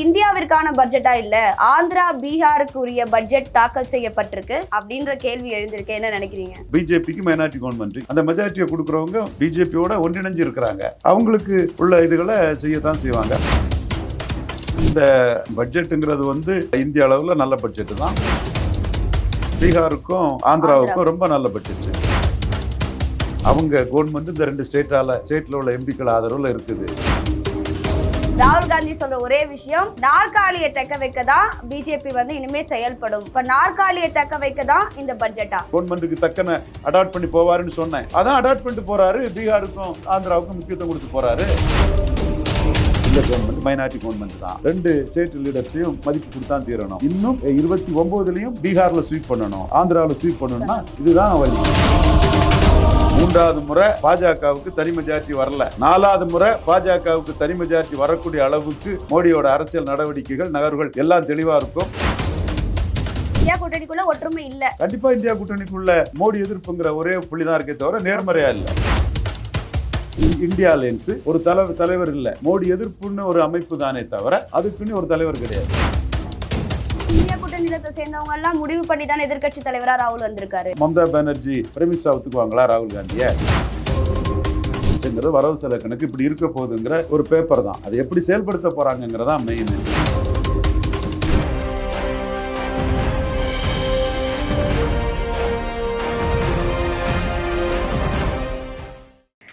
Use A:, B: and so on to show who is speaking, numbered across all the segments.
A: இந்தியாவிற்கான பட்ஜெட்டா இல்ல ஆந்திரா பீகாருக்கு உரிய பட்ஜெட் தாக்கல் செய்யப்பட்டிருக்கு அப்படின்ற கேள்வி எழுந்திருக்கு. என்ன நினைக்கிறீங்க?
B: பிஜேபிக்கு மைனாரிட்டி கவர்மெண்ட் அந்த மெஜாரிட்டியை கொடுக்குறவங்க பிஜேபியோட ஒன்றிணைஞ்சு இருக்கிறாங்க. அவங்களுக்கு உள்ள இதுகளை செய்யத்தான் செய்வாங்க. இந்த பட்ஜெட்டுங்கிறது வந்து இந்திய அளவில் நல்ல பட்ஜெட் தான். பீகாருக்கும் ஆந்திராவுக்கும் ரொம்ப நல்ல பட்ஜெட் அவங்க கவர்மெண்ட் இந்த ரெண்டு ஸ்டேட்டால ஸ்டேட்ல உள்ள எம்பிக்கள் ஆதரவுல இருக்குது.
A: ராகுல் காந்தி சொல்ற ஒரே விஷயம் நாற்காலியை தக்க வைக்க தான் பிஜேபி வந்து இனிமே செயல்படும். இப்ப நாற்காலியை தக்க வைக்க தான் இந்த பட்ஜெட்டா
B: கவர்மெண்ட்டுக்கு தக்கன அடாப்ட் பண்ணி போவாருன்னு சொன்னேன். அதான் அடாப்ட் பண்ணிட்டு போறாரு. பீகாருக்கும் ஆந்திராவுக்கும் முக்கியத்துவம் கொடுத்து போறாரு. இந்த கவர்மெண்ட் மைனாரிட்டி கவர்மெண்ட் தான். ரெண்டு ஸ்டேட் லீடர்ஸையும் மதிப்பு கொடுத்தா தீரணும். இன்னும் இருபத்தி ஒன்பதுலயும் பீகார்ல ஸ்வீப் பண்ணணும். ஆந்திராவில் ஸ்வீப் பண்ணணும்னா இதுதான் வழி. மூன்றாவது முறை பாஜகவுக்கு தனி மெஜாரிட்டி வரல. நாலாவது முறை பாஜகவுக்கு தனி மெஜாரிட்டி வரக்கூடிய அளவுக்கு மோடியோட அரசியல் நடவடிக்கைகள் நகர்வுகள் எல்லாம் தெளிவா இருக்கும்.
A: இந்தியா கூட்டணிக்குள்ள ஒற்றுமை இல்ல.
B: கண்டிப்பா இந்தியா கூட்டணிக்குள்ள மோடி எதிர்ப்புங்கிற ஒரே புள்ளிதான் இருக்கே தவிர நேர்மறையா இல்ல. இந்தியா லேன்ஸ் ஒரு தலைவர் தலைவர் இல்ல. மோடி எதிர்ப்புன்னு ஒரு அமைப்பு தானே தவிர அதுக்குன்னு ஒரு தலைவர் கிடையாது.
A: கூட்டணியத்தை சேர்ந்தவங்க எல்லாம் முடிவு பண்ணி தான் எதிர்க்கட்சி தலைவரா ராகுல் வந்திருக்காரு?
B: மம்தா பானர்ஜி பிரமிஷா ஒத்துக்குவாங்களா ராகுல் காந்திய? வரவு செலவு கணக்கு. இப்படி இருக்க போகுதுங்கிற ஒரு பேப்பர் தான். அதை எப்படி செயல்படுத்த போறாங்கிறதா மெயின்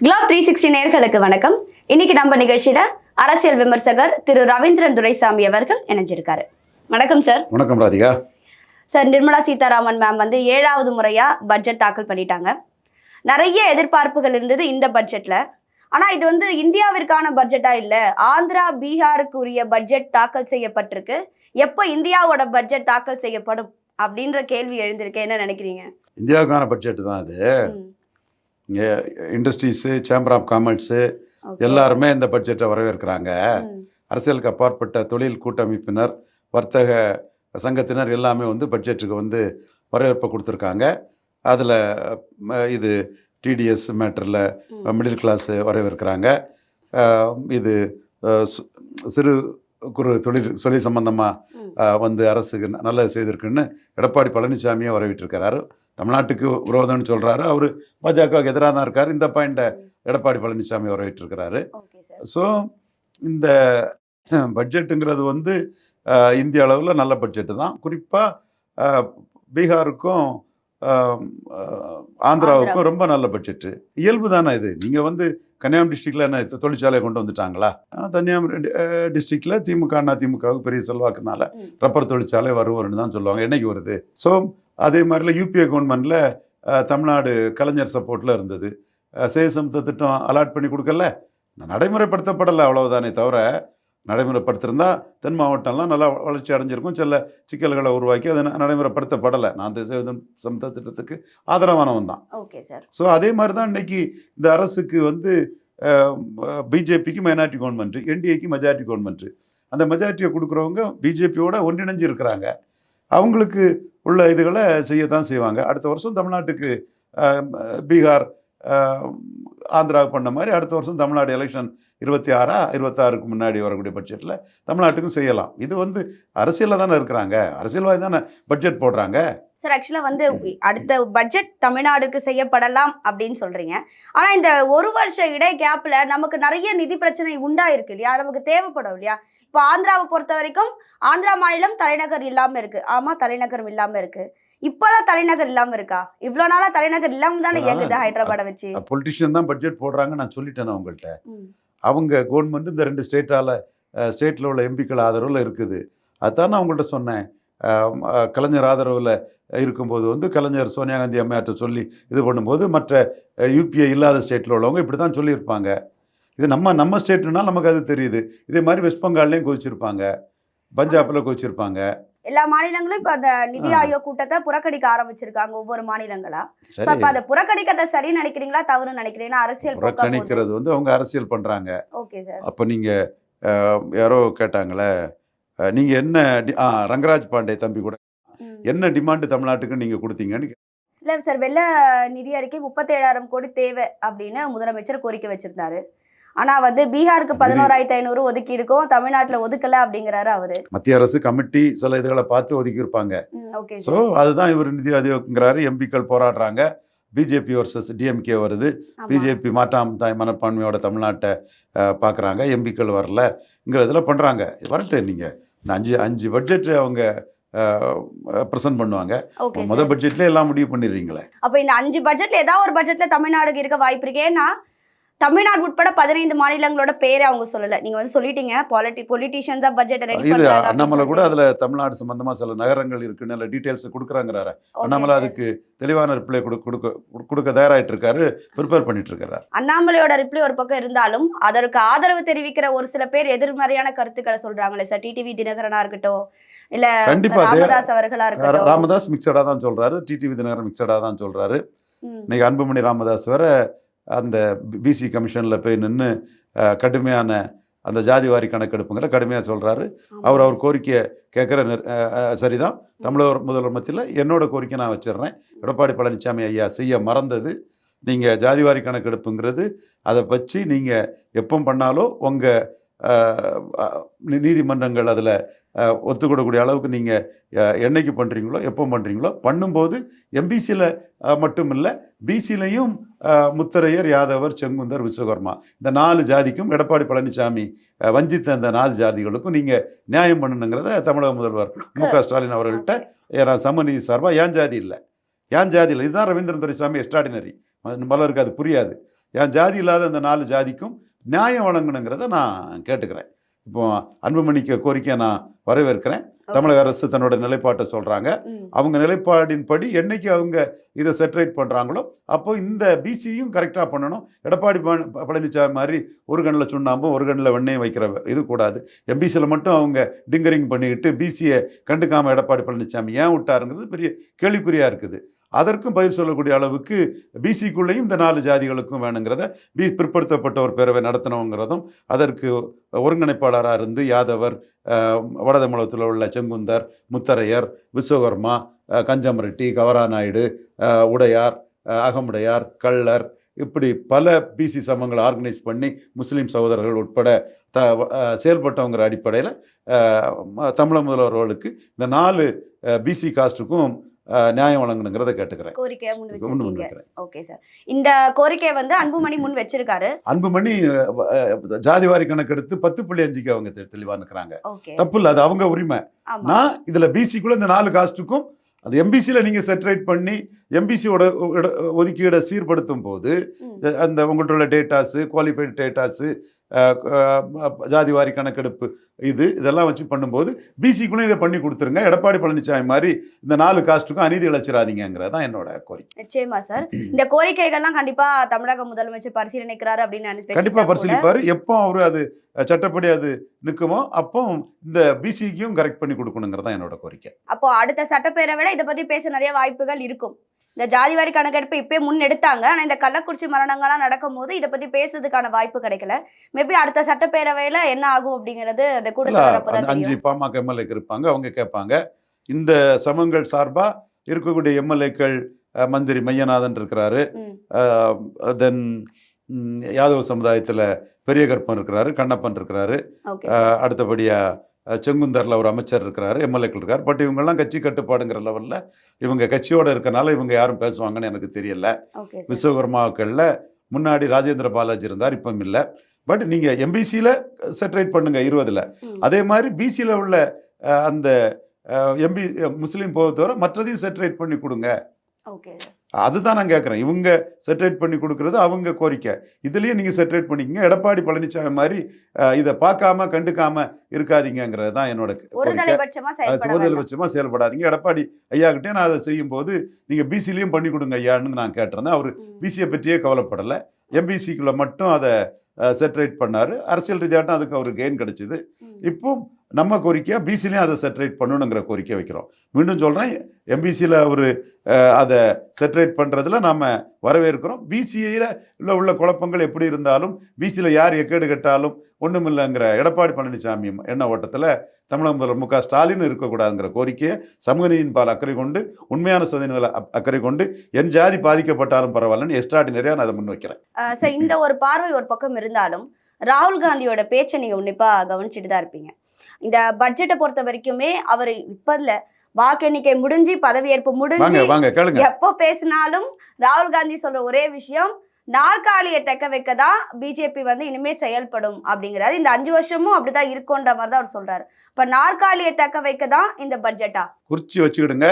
A: குலாப் த்ரீ சிக்ஸ்டி நேர்களுக்கு வணக்கம். இன்னைக்கு நம்ம நிகழ்ச்சியில அரசியல் விமர்சகர் திரு ரவீந்திரன் துரைசாமி அவர்கள் இணைஞ்சிருக்காரு. வணக்கம் சார்
B: வணக்கம் ராதிகா.
A: சார் நிர்மலா சீதாராமன் மேம் வந்து ஏழாவது முறையா பட்ஜெட் தாக்கல் பண்ணிட்டாங்க. நிறைய எதிர்பார்ப்புகள் இருந்தது இந்த பட்ஜெட்ல ஆனா இது வந்து இந்தியாவிற்கான பட்ஜெட்டா இல்ல ஆந்திரா பீகாருக்கு உரிய பட்ஜெட் தாக்கல் செய்யப்பட்டிருக்கு. எப்போ இந்தியாவோட பட்ஜெட் தாக்கல் செய்யப்படும் அப்படின்ற கேள்வி எழுந்திருக்கு என்ன நினைக்கிறீங்க?
B: இந்தியாவுக்கான பட்ஜெட் தான் அது. இங்கே இண்டஸ்ட்ரீஸு சேம்பர் ஆஃப் காமர்ஸு. எல்லாருமே இந்த பட்ஜெட்டை வரவேற்கிறாங்க. அரசியலுக்கு அப்பாற்பட்ட தொழில் கூட்டமைப்பினர் வர்த்தக சங்கத்தினர் எல்லாமே வந்து பட்ஜெட்டுக்கு வந்து வரவேற்பை கொடுத்துருக்காங்க. அதில் இது டிடிஎஸ் மேட்டரில். மிடில் கிளாஸ் வரவேற்கிறாங்க. இது சிறு குறு தொழில் தொழில் சம்பந்தமாக. வந்து அரசுக்கு நல்லது செய்திருக்குன்னு எடப்பாடி பழனிசாமியை வரவேற்றிருக்கிறாரு. தமிழ்நாட்டுக்கு விரோதம்னு சொல்கிறாரு அவர் பாஜகவுக்கு எதிராக தான் இருக்கார். இந்த பாயிண்ட்டை எடப்பாடி பழனிசாமி
A: சார்.
B: ஸோ இந்த பட்ஜெட்டுங்கிறது வந்து இந்திய அளவில் நல்ல பட்ஜெட்டு தான். குறிப்பாக பீகாருக்கும் ஆந்திராவுக்கும் ரொம்ப நல்ல பட்ஜெட்டு இயல்பு தானே இது. நீங்கள் வந்து கன்னியாகுமரி டிஸ்ட்ரிக்டில் என்ன தொ- தொழிற்சாலை கொண்டு வந்துட்டாங்களா? கன்னியாகுமரி டிஸ்ட்ரிக்டில் திமுக அண்ணா திமுகவுக்கு பெரிய செல்வாக்குனால. ரப்பர் தொழிற்சாலை வருவர்னு தான் சொல்லுவாங்க. என்னைக்கு வருது? ஸோ அதே மாதிரில யூபிஏ கவர்மெண்ட்டில் தமிழ்நாடு கலைஞர் சப்போர்ட்டில் இருந்தது. சேசம்த திட்டம் அலாட் பண்ணி கொடுக்கல. நடைமுறைப்படுத்தப்படலை அவ்வளவுதானே தவிர நடைமுறைப்படுத்திருந்தா தென் மாவட்டம்லாம் நல்லா வளர்ச்சி அடைஞ்சிருக்கும். சில சிக்கல்களை உருவாக்கி அதை நடைமுறைப்படுத்தப்படலை. நான் அந்த சமத்த திட்டத்துக்கு ஆதரவானவன் தான்.
A: Okay sir.
B: ஸோ அதே மாதிரி தான் இன்னைக்கு இந்த அரசுக்கு வந்து பிஜேபிக்கு மைனாரிட்டி கவர்மெண்ட் என்டிஏக்கு மெஜாரிட்டி கவர்மெண்ட் அந்த மெஜாரிட்டியை கொடுக்குறவங்க பிஜேபியோட ஒன்றிணைஞ்சு இருக்கிறாங்க. அவங்களுக்கு உள்ள இதுகளை செய்யத்தான் செய்வாங்க. அடுத்த வருஷம் தமிழ்நாட்டுக்கு பீகார் ஆந்திராவுக்கு பண்ண மாதிரி அடுத்த வருஷம் தமிழ்நாடு எலெக்ஷன் இருபத்தி ஆறா இருபத்தாறுக்கு முன்னாடி வரக்கூடிய பட்ஜெட்டில் தமிழ்நாட்டுக்கும் செய்யலாம். இது வந்து அரசியலில் தானே இருக்கிறாங்க. அரசியல்வாதி தானே பட்ஜெட் போடுறாங்க.
A: சார் ஆக்சுவலா வந்து அடுத்த பட்ஜெட் தமிழ்நாடுக்கு செய்யப்படலாம் அப்படின்னு சொல்றீங்க. ஆனா இந்த ஒரு வருஷ இடை கேப்ல நமக்கு நிறைய நிதி பிரச்சனை உண்டாயிருக்கு இல்லையா? நமக்கு தேவைப்படும் இல்லையா? இப்போ ஆந்திராவை பொறுத்த வரைக்கும் ஆந்திரா மாநிலம் தலைநகர் இல்லாம இருக்கு. ஆமா தலைநகரம் இல்லாம இருக்கு. இப்பதான் தலைநகர் இல்லாம இருக்கா? இவ்வளவு நாளா தலைநகர் இல்லாம தானே. இயங்குது ஹைதராபாத்தை வச்சு.
B: பொலிட்டிஷியன் தான் பட்ஜெட் போடுறாங்க நான் சொல்லிட்டேன் உங்கள்கிட்ட. அவங்க கவர்மெண்ட் இந்த ரெண்டு ஸ்டேட்டால் ஸ்டேட்டில் உள்ள எம்பிக்கள் ஆதரவில் இருக்குது. அதுதான் நான் அவங்கள்ட்ட சொன்னேன். கலைஞர் ஆதரவில் இருக்கும்போது வந்து கலைஞர் சோனியா காந்தி அம்மையார்ட்ட சொல்லி இது பண்ணும்போது மற்ற யூபிஐ இல்லாத ஸ்டேட்டில் உள்ளவங்க இப்படி தான் சொல்லியிருப்பாங்க. இது நம்ம நம்ம ஸ்டேட்னா நமக்கு அது தெரியுது. இதே மாதிரி வெஸ்ட் பெங்கால்லையும் கோச்சிருப்பாங்க பஞ்சாபில் கோச்சிருப்பாங்க
A: எல்லா மாநிலங்களும் இப்ப அந்த நிதி. ஆயோக் கூட்டத்தை புறக்கணிக்க ஆரம்பிச்சிருக்காங்க ஒவ்வொரு மாநிலங்களா?
B: சரி.
A: அப்ப அதை புறக்கணிக்கிறத சரி நினைக்கிறீங்களா தவறு நினைக்கிறீங்களா அரசியல்
B: புறக்கணிக்கிறது வந்து அவங்க அரசியல் பண்ணுறாங்க
A: ஓகே சார்.
B: அப்போ நீங்கள் யாரோ கேட்டாங்களே நீங்கள் என்ன ரங்கராஜ் பாண்டே தம்பி கூட என்ன டிமாண்டு தமிழ்நாட்டுக்கு நீங்கள் கொடுத்தீங்கன்னு
A: இல்ல சார் வெள்ள நிதி அறிக்கை முப்பத்தேழாயிரம் கோடி தேவை அப்படின்னு முதலமைச்சர் கோரிக்கை வச்சிருந்தாரு. ஆனா வந்து பீகாருக்கு பதினோராயிரத்தி ஐநூறு ஒதுக்கீடுக்கும் தமிழ்நாட்டுல ஒதுக்கல அப்படிங்கிறாரு அவரு.
B: மத்திய அரசு கமிட்டி சில இதுகளை பார்த்து ஒதுக்கியிருப்பாங்க.
A: ஓகே
B: ஸோ அதுதான் இவர் நிதி ஆயோக்ங்கிறாரு எம்பிக்கள் போராடுறாங்க. பிஜேபி வர்சஸ் டிஎம்கே வருது. பிஜேபி மாற்றாம் தாய் மனப்பான்மையோட தமிழ்நாட்டை பார்க்குறாங்க எம்பிக்கள் வரலங்கிறதுல பண்ணுறாங்க வரட்டும் நீங்கள் அஞ்சு அஞ்சு பட்ஜெட் அவங்க ப்ரெசென்ட் பண்ணுவாங்க. முத பட்ஜெட்லேயே எல்லாம் முடிவு பண்ணிடுறீங்களே.
A: அப்ப இந்த அஞ்சு பட்ஜெட்ல ஏதாவது ஒரு பட்ஜெட்ல தமிழ்நாடுக்கு இருக்க வாய்ப்பு இருக்கு. ஏன்னா தமிழ்நாடு உட்பட பதினைந்து மாநிலங்களோட பேரை அவங்க சொல்லல. நீங்க வந்து சொல்லிட்டீங்க. பாலிட்டி பொலிட்டிஷியன்ஸா பட்ஜெட் ரெடி
B: இது அண்ணாமலை கூட அதில் தமிழ்நாடு சம்பந்தமா சில நகரங்கள் இருக்குன்னு அதில் டீட்டெயில்ஸ் கொடுக்குறாங்கிறாரு. அண்ணாமலை அதுக்கு தெளிவான ரிப்ளை கொடுக்க கொடுக்க தயாராகிட்டு இருக்காரு. ப்ரிப்பேர் பண்ணிட்டு இருக்காரு.
A: அண்ணாமலையோட ரிப்ளை ஒரு பக்கம் இருந்தாலும் அதற்கு ஆதரவு தெரிவிக்கிற ஒரு சில பேர் எதிர்மறையான கருத்துக்களை சொல்றாங்களே சார். டிடிவி தினகரனா இருக்கட்டும் இல்ல
B: கண்டிப்பா
A: ராமதாஸ் அவர்களா இருக்கட்டும்.
B: ராமதாஸ் மிக்சடாக தான் சொல்றாரு. டிடிவி தினகரன் மிக்சடாக தான் சொல்றாரு. இன்னைக்கு அன்புமணி ராமதாஸ் வேற அந்த பிசி கமிஷனில் போய் நின்று கடுமையான அந்த ஜாதிவாரி கணக்கெடுப்புங்கிற கடுமையாக சொல்றாரு. அவர் அவர் கோரிக்கையை கேட்குற சரிதான். தமிழக முதல்வர் மத்தியில் என்னோட கோரிக்கை நான் வச்சிடுறேன். எடப்பாடி பழனிசாமி ஐயா செய்ய மறந்தது. நீங்கள் ஜாதிவாரி கணக்கெடுப்புங்கிறது அதை வச்சு நீங்கள் எப்போ பண்ணாலும் உங்கள் நீதிமன்றங்கள் அதில் ஒத்துக்கூடக்கூடிய அளவுக்கு நீங்கள் என்னைக்கு பண்ணுறீங்களோ எப்போ பண்ணுறீங்களோ பண்ணும்போது எம்பிசியில் மட்டும் இல்லை பிசிலையும் முத்தரையர் யாதவர் செங்குந்தர் விஸ்வகர்மா இந்த நாலு ஜாதிக்கும் எடப்பாடி பழனிசாமி வஞ்சித்த அந்த நாலு ஜாதிகளுக்கும் நீங்கள் நியாயம் பண்ணணுங்கிறத தமிழக முதல்வர் மு க ஸ்டாலின் அவர்கள்ட்ட நான் சமநீதி சார்பாக ஏன் ஜாதி இல்லை. ஏன் ஜாதி இல்லை. இதுதான் ரவீந்திரன் துரைசாமி எக்ஸ்ட்ராடினரி பலருக்கு அது புரியாது. ஏன் ஜாதி இல்லாத அந்த நாலு ஜாதிக்கும் நியாயம் வழங்கணுங்கிறத நான் கேட்டுக்கிறேன். இப்போ அன்புமணிக்கு கோரிக்கையை நான் வரவேற்கிறேன். தமிழக அரசு தன்னோட நிலைப்பாட்டை சொல்கிறாங்க. அவங்க நிலைப்பாடின்படி என்னைக்கு அவங்க இதை செட்டரேட் பண்ணுறாங்களோ அப்போ இந்த பிசியும் கரெக்டாக பண்ணணும். எடப்பாடி பழ- பழனிசாமி மாதிரி ஒரு கண்ணில் சுண்ணாம்பும் ஒரு கண்ணில் வெண்ணையும் வைக்கிற இது கூடாது. எம்பிசியில் மட்டும் அவங்க டிங்கரிங் பண்ணிக்கிட்டு பிசியை கண்டுக்காமல் எடப்பாடி பழனிசாமி ஏன் விட்டாருங்கிறது பெரிய கேள்விக்குறியாக இருக்குது. அதற்கும் பதில் சொல்லக்கூடிய அளவுக்கு பிசிக்குள்ளேயும் இந்த நாலு ஜாதிகளுக்கும் வேணுங்கிறத பி பிற்படுத்தப்பட்ட ஒரு பேரவை நடத்தணுங்கிறதும் அதற்கு ஒருங்கிணைப்பாளராக இருந்து யாதவர் அஹ், வடதமிழகத்தில் உள்ள செங்குந்தர் முத்தரையர் விஸ்வகர்மா அஹ், கஞ்சமரெட்டி கவராநாயுடு உடையார் அகமுடையார் கள்ளர் இப்படி பல பிசி சமங்களை ஆர்கனைஸ் பண்ணி முஸ்லீம் சகோதரர்கள் உட்பட த செயல்பட்டவங்கிற அடிப்படையில் தமிழக முதல்வர்களுக்கு இந்த நாலு பிசி காஸ்ட்டுக்கும் நியாயம் வழங்கணுங்கிறத கேட்டுக்கிறேன்.
A: கோரிக்கையை முன் வச்சிருக்கீங்க? Okay sir. இந்த கோரிக்கையை வந்து அன்புமணி முன் வச்சிருக்காரு.
B: அன்புமணி அஹ், ஜாதிவாரி கணக்கெடுத்து பத்து புள்ளி அஞ்சுக்கு அவங்க தெ- தெளிவா நிற்கிறாங்க
A: ஓகே.
B: தப்பு இல்லை அது அவங்க உரிமை. நான் இதுல பிசிக்குள்ள இந்த நாலு காஸ்ட்டுக்கும் அது எம்பிசியில் நீங்கள் செட்டரேட் பண்ணி எம்பிசியோட ஒதுக்கீடை சீர்படுத்தும் போது. அந்த உங்கள்கிட்ட உள்ள டேட்டாஸு குவாலிஃபைடு டேட்டாஸு ஜாதிவாரி கணக்கெடுப்பு இது இதெல்லாம் வச்சு பண்ணும்போது பிசிக்குள்ளே இதை பண்ணி கொடுத்துருங்க. எடப்பாடி பழனிசாமி மாதிரி இந்த நாலு காஸ்ட்டுக்கும் அநீதி இழைச்சிடாதீங்கிறது தான் என்னோட கோரிக்கை.
A: நிச்சயமா சார். இந்த கோரிக்கைகள்லாம் கண்டிப்பா தமிழக முதலமைச்சர் பரிசீலனைக்கிறாரு அப்படின்னு
B: கண்டிப்பாக பரிசீலிப்பார். எப்போ அவர் அது சட்டப்படி அது நிற்குமோ அப்போ இந்த பிசிக்கும் கரெக்ட் பண்ணி கொடுக்கணுங்கிறது தான் என்னோட கோரிக்கை.
A: அப்போ அடுத்த சட்டப்பேரவையில இதை பத்தி பேச நிறைய வாய்ப்புகள் இருக்கும். இந்த ஜாதிவாரி கணக்கெடுப்பு இப்பயே முன் எடுத்தாங்க ஆனா இந்த கள்ளக்குறிச்சி மரணங்கள்லாம் நடக்கும்போது இதை பத்தி பேசுறதுக்கான வாய்ப்பு கிடைக்கல. மேபி அடுத்த சட்டப்பேரவையில என்ன ஆகும் அப்படிங்கிறது அந்த கூட்டத்தில்
B: அஞ்சு பாமக எம்எல்ஏக்கு இருப்பாங்க அவங்க கேட்பாங்க. இந்த சமங்கள் சார்பா இருக்கக்கூடிய எம்எல்ஏக்கள் மந்திரி மையநாதன் இருக்கிறாரு. தென் யாதவ சமுதாயத்தில் பெரிய கற்பன் இருக்கிறாரு கண்ணப்பன் இருக்கிறாரு.
A: ஓகே.
B: அஹ், அடுத்தபடியா அஹ், செங்குந்தர்ல ஒரு அமைச்சர் இருக்கிறாரு எம்எல்ஏக்கள் இருக்கார் பட் இவங்கெல்லாம் கட்சி கட்டுப்பாடுங்கிற லெவலில் இவங்க கட்சியோட இருக்கனால இவங்க யாரும் பேசுவாங்கன்னு எனக்கு தெரியல. விஸ்வகர்மாக்களில் முன்னாடி ராஜேந்திர பாலாஜி இருந்தார் இப்போ இல்லை பட் நீங்கள் எம்பிசியில் செட்டரேட் பண்ணுங்க இருபதில். அதே மாதிரி பிசியில் உள்ள அந்த எம்பி முஸ்லீம் போக தவிர மற்றதையும் செட்டரேட் பண்ணி கொடுங்க
A: ஓகே.
B: அதுதான் நான் கேட்குறேன் இவங்க செட்டரேட் பண்ணி கொடுக்கறது அவங்க கோரிக்கை. இதுலேயும் நீங்கள் செட்டரேட் பண்ணிக்கங்க. எடப்பாடி பழனிசாமி மாதிரி இதை பார்க்காம கண்டுக்காம இருக்காதீங்கிறது தான் என்னோட
A: ஒரு
B: கோரிக்கை.
A: தலைபட்சமா செயல்பட வேண்டாம்.
B: சுதந்திரபட்சமாக செயல்படாதீங்க. எடப்பாடி ஐயாக்கிட்டே நான் அதை செய்யும்போது நீங்கள் பிசிலையும் பண்ணி கொடுங்க ஐயான்னு நான் கேட்டிருந்தேன். அவர். பிசியை பற்றியே கவலைப்படலை. எம்பிசிக்குள்ளே மட்டும் அதை செட்டரேட் பண்ணார். அரசியல் ரீதியாட்டம் அதுக்கு அவருக்கு கெயின் கிடைச்சிது. இப்போ நம்ம கோரிக்கையாக பிசிலையும் அதை செட்டரேட் பண்ணணுங்கிற கோரிக்கை வைக்கிறோம். மீண்டும் சொல்கிறேன் எம்பிசியில் ஒரு அதை செட்டரேட் பண்ணுறதுல நாம் வரவேற்கிறோம். பிசிஐயில் உள்ள குழப்பங்கள் எப்படி இருந்தாலும் பிசியில் யார் எக்கேடு கட்டாலும் ஒன்றுமில்லைங்கிற எடப்பாடி பழனிசாமி எண்ண ஓட்டத்தில் தமிழக முதல்வர் மு க ஸ்டாலின் இருக்கக்கூடாதுங்கிற கோரிக்கையை சமூக நீதியின் பால் அக்கறை கொண்டு உண்மையான சதிகளை அக்கறை கொண்டு என் ஜாதி பாதிக்கப்பட்டாலும் பரவாயில்லன்னு எக்ஸ்ட்ராடினரியாக நான் அதை முன்வைக்கிறேன்.
A: சார் இந்த ஒரு பார்வை ஒரு பக்கம் இருந்தாலும் ராகுல் காந்தியோட பேச்சை நீங்கள் உன்னிப்பாக கவனிச்சுட்டு தான் இருப்பீங்க. இந்த பட்ஜெட்டை பொறுத்த வரைக்குமே அவர் இப்ப இல்ல வாக்கு எண்ணிக்கை முடிஞ்சு பதவியேற்பு முடிஞ்சு எப்போ பேசினாலும் ராகுல் காந்தி சொல்ற ஒரே விஷயம் நாற்காலியை தக்க வைக்க தான் பிஜேபி வந்து இனிமே செயல்படும் அப்படிங்கிறாரு. இந்த அஞ்சு வருஷமும் அப்படிதான் இருக்குன்ற மாதிரி தான் அவர் சொல்றாரு. இப்ப நாற்காலியை தக்க வைக்க தான் இந்த பட்ஜெட்டா
B: குறிச்சு வச்சுக்கிடுங்க.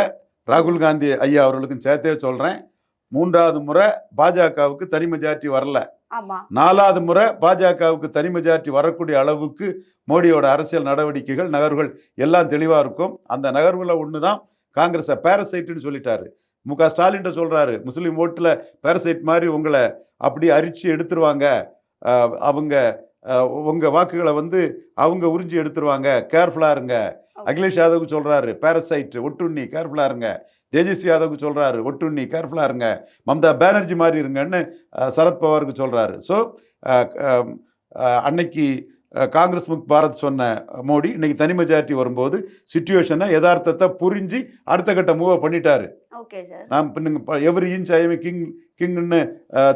B: ராகுல் காந்தி ஐயா அவர்களுக்கும் சேர்த்தே சொல்றேன். மூன்றாவது முறை பாஜகவுக்கு தனி மெஜாரிட்டி வரல. நாலாவது முறை பாஜகவுக்கு தனி மெஜாரிட்டி வரக்கூடிய அளவுக்கு மோடியோட அரசியல் நடவடிக்கைகள் நகர்வுகள் எல்லாம் தெளிவாக இருக்கும். அந்த நகர்வுல ஒன்று தான் காங்கிரஸை பேரசைட்டுன்னு சொல்லிட்டாரு. மு க ஸ்டாலின்ட்ட சொல்கிறாரு முஸ்லீம் ஓட்டில் பேரசைட் மாதிரி உங்களை அப்படியே அரிச்சு எடுத்துருவாங்க. அவங்க அஹ், உங்க வாக்குகளை வந்து அவங்க உறிஞ்சி எடுத்துருவாங்க. கேர்ஃபுல்லாக இருங்க. அகிலேஷ் யாதவுக்கு சொல்றாரு பேரசைட் ஒட்டுண்ணி கேர்ஃபுல்லாக இருங்க. தேஜஸ்வி யாதவுக்கு சொல்றாரு ஒட்டுண்ணி கேர்ஃபுல்லாக இருங்க. மம்தா பானர்ஜி மாதிரி இருங்கன்னு சரத்பவாருக்கு சொல்றாரு. ஸோ அன்னைக்கு காங்கிரஸ் முக் பாரத் சொன்ன மோடி இன்னைக்கு தனி மெஜாரிட்டி வரும்போது சுச்சுவேஷனை யதார்த்தத்தை புரிஞ்சு அடுத்த கட்ட மூவ் பண்ணிட்டாரு.
A: ஓகே சார்
B: நான் பின்னுங்க எவ்ரி இன்ச் ஐஎம் கிங் கிங்னு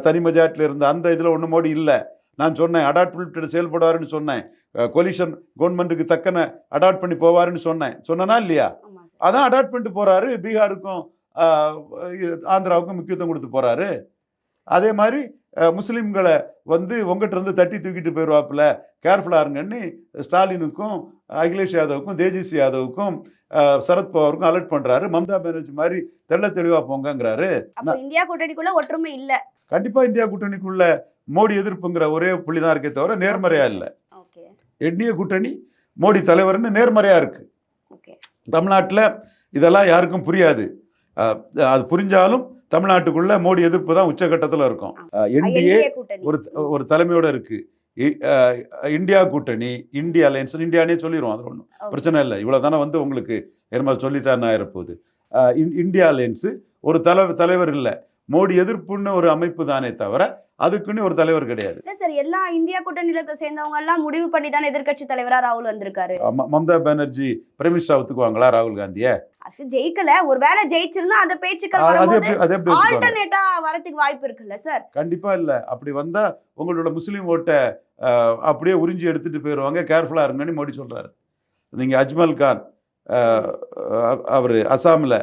B: தனி மெஜாரிட்டியில் இருந்த அந்த இதில் ஒன்றும் மோடி இல்லை. நான் சொன்னேன் அடாப்ட் செயல்படுவாருன்னு சொன்னேன். கொலிஷன் கவர்மெண்ட்டுக்கு தக்கன அடாப்ட் பண்ணி போவாருன்னு சொன்னேன். சொன்னனா இல்லையா? அதான் அடாப்ட் பண்ணிட்டு போறாரு. பீகாருக்கும் ஆந்திராவுக்கும் முக்கியத்துவம் கொடுத்து போறாரு. அதே மாதிரி முஸ்லிம்களை வந்து உங்ககிட்ட இருந்து தட்டி தூக்கிட்டு போயிடுவாப்புல கேர்ஃபுல்லாக இருங்கன்னு ஸ்டாலினுக்கும் அகிலேஷ் யாதவுக்கும் தேஜஸ்வி யாதவுக்கும் சரத்பவாருக்கும் அலர்ட் பண்றாரு. மம்தா பானர்ஜி மாதிரி தெள்ள தெளிவா போங்கங்கிறாரு.
A: இந்தியா கூட்டணிக்குள்ள ஒற்றுமை இல்ல.
B: கண்டிப்பா இந்தியா கூட்டணிக்குள்ள மோடி எதிர்ப்புங்கிற ஒரே புள்ளி தான் இருக்கே தவிர நேர்மறையா இல்லை. என்டிஏ கூட்டணி மோடி தலைவர்னு நேர்மறையா இருக்கு. தமிழ்நாட்டில் இதெல்லாம் யாருக்கும் புரியாது. அது புரிஞ்சாலும் தமிழ்நாட்டுக்குள்ள மோடி எதிர்ப்பு தான் உச்சகட்டத்தில் இருக்கும். என்டிஏ ஒரு ஒரு தலைமையோட இருக்கு. இந்தியா கூட்டணி இந்தியா அலையன்ஸ் இந்தியானே சொல்லிடுவோம் அது ஒன்றும். பிரச்சனை இல்லை. இவ்வளோ தானே வந்து உங்களுக்கு என்னமா சொல்லிட்டான்னு ஆயிரப்போகுது அஹ், இந்- இந்தியா அலையன்ஸு ஒரு தலைவர் தலைவர் இல்லை. மோடி எதிர்ப்புன்னு ஒரு அமைப்பு தானே தவிர அதுக்குன்னு ஒரு தலைவர் கிடையாது.
A: இல்ல சார் எல்லா இந்தியா கூட்டணியில இருக்க சேர்ந்தவங்க எல்லாம் முடிவு பண்ணி தானே எதிர்க்கட்சி தலைவரா ராகுல் வந்திருக்காரு?
B: மம்தா பானர்ஜி பிரைம் மினிஸ்டர் ஒத்துக்குவாங்களா ராகுல் காந்தியை?
A: அது ஜெயிக்கல. ஒருவேளை ஜெயிச்சிருந்தா அந்த பேச்சுக்கள் வரும்போது ஆல்டர்னேட்டா வரதுக்கு வாய்ப்பு இருக்குல்ல சார்?
B: கண்டிப்பா இல்ல. அப்படி வந்தா உங்களோட முஸ்லீம் ஓட்டை அப்படியே உறிஞ்சி எடுத்துட்டு போயிடுவாங்க கேர்ஃபுல்லா இருங்கன்னு மோடி சொல்றாரு. நீங்க அஜ்மல் கான் அவர் அசாமில்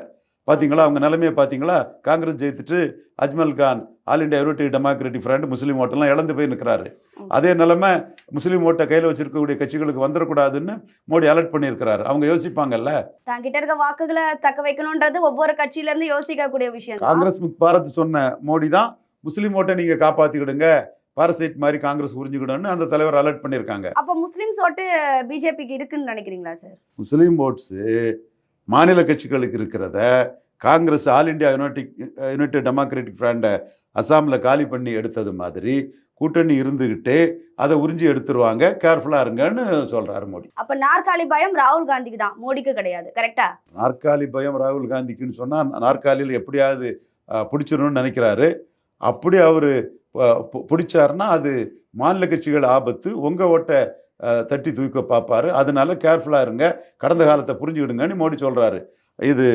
B: பாத்தீங்களா? அவங்க நிலைமையை பாத்தீங்களா? Congress ஜெயித்துட்டு Ajmal Khan all India United Democratic Front முஸ்லீம் ஓட்டெல்லாம் இழந்து போய் நிற்கிறாரு அதே நிலைமை முஸ்லீம் ஓட்டை கையில் வச்சிருக்கக்கூடிய கட்சிகளுக்கு வந்துடக்கூடாதுன்னு மோடி அலர்ட் பண்ணியிருக்கிறாரு. அவங்க யோசிப்பாங்கல்ல?
A: தான் கிட்ட இருக்க வாக்குகளை தக்க வைக்கணும்ன்றது ஒவ்வொரு கட்சியில இருந்து யோசிக்கக்கூடிய விஷயம்.
B: காங்கிரஸ் பாரத் சொன்ன மோடி தான் முஸ்லீம் ஓட்டை நீங்க காப்பாத்திக்கிடுங்க பாரசைட் மாதிரி காங்கிரஸ் உறிஞ்சுக்கிடுன்னு அந்த தலைவர் அலர்ட் பண்ணியிருக்காங்க.
A: அப்ப முஸ்லிம்ஸ் ஓட்டு பிஜேபிக்கு இருக்குன்னு நினைக்கிறீங்களா சார்?
B: முஸ்லீம் ஓட்ஸு மாநில கட்சிகளுக்கு இருக்கிறத Congress all India United United Democratic ஃப்ரண்டை அசாமில் காலி பண்ணி எடுத்தது மாதிரி கூட்டணி இருந்துக்கிட்டே அதை உறிஞ்சி எடுத்துருவாங்க. கேர்ஃபுல்லாக இருங்கன்னு சொல்கிறாரு மோடி.
A: அப்ப நாற்காலி பயம் ராகுல் காந்திக்கு தான். மோடிக்கு கிடையாது. கரெக்டா?
B: நாற்காலி பயம் ராகுல் காந்திக்குன்னு சொன்னால் நாற்காலியில் எப்படியாவது பிடிச்சிடணும்னு நினைக்கிறாரு. அப்படி அவர் பிடிச்சாருன்னா அது மாநில கட்சிகள் ஆபத்து உங்கள் ஓட்டை தட்டி தூக்க பார்ப்பாரு அதனால கேர்ஃபுல்லாக இருங்க. கடந்த காலத்தை புரிஞ்சுக்கிடுங்கன்னு மோடி சொல்கிறாரு இது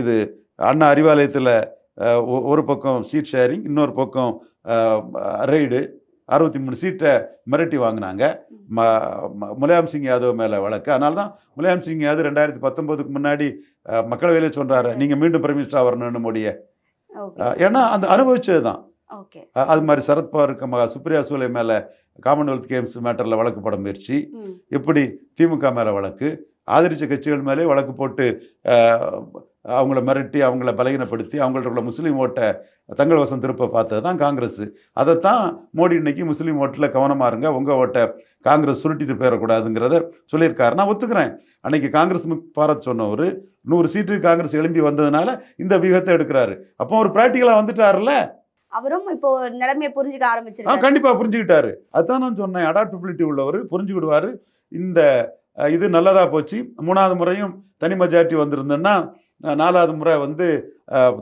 B: இது அண்ணா அறிவாலயத்தில் ஒரு பக்கம் சீட் ஷேரிங் இன்னொரு பக்கம் ரெய்டு அறுபத்தி மூணு சீட்டை மிரட்டி வாங்கினாங்க. ம முலாயம் சிங் யாதவ் மேலே வழக்கு. அதனால தான் முலாயம் சிங் யாதவ் ரெண்டாயிரத்தி பத்தொம்போதுக்கு முன்னாடி மக்களவையிலே சொல்கிறாரு நீங்கள் மீண்டும் பிரைம் மினிஸ்டராக வரணும்னு மோடியை. ஏன்னா அந்த அனுபவிச்சது தான் அது மாதிரி சரத்பவாருக்கு மக சுப்ரியா சூலை மேலே காமன்வெல்த் கேம்ஸ் மேட்டரில் வழக்கு போட முயற்சி. இப்படி திமுக மேலே வழக்கு? ஆதரிச்ச கட்சிகள் மேலே வழக்கு போட்டு அவங்கள மிரட்டி அவங்கள பலகீனப்படுத்தி அவங்கள்ட்ட உள்ள முஸ்லீம் ஓட்டை தங்கள் வசம் திருப்ப பார்த்தது தான் காங்கிரஸ். அதைத்தான் மோடி இன்னைக்கு முஸ்லீம் ஓட்டில் கவனமாக இருங்க உங்கள் ஓட்டை காங்கிரஸ் சுருட்டிட்டு போயிடக்கூடாதுங்கிறத சொல்லியிருக்காரு. நான் ஒத்துக்கிறேன். அன்னைக்கு காங்கிரஸ் முக் பாரத் சொன்னவர் நூறு சீட்டு காங்கிரஸ் எழும்பி வந்ததுனால இந்த வியூகத்தை எடுக்கிறாரு. அப்போ ஒரு ப்ராக்டிக்கலாக வந்துட்டாருல்ல?
A: அவரும் இப்போ நிலைமையை புரிஞ்சுக்க ஆரம்பிச்சிருக்காரு.
B: கண்டிப்பா புரிஞ்சுக்கிட்டாரு. அதான் நான் சொன்னேன் அடாப்டபிலிட்டி உள்ளவர் புரிஞ்சுக்கிடுவாரு. இந்த இது நல்லதா போச்சு. மூணாவது முறையும் தனி மெஜாரிட்டி வந்திருந்தேன்னா நாலாவது முறை வந்து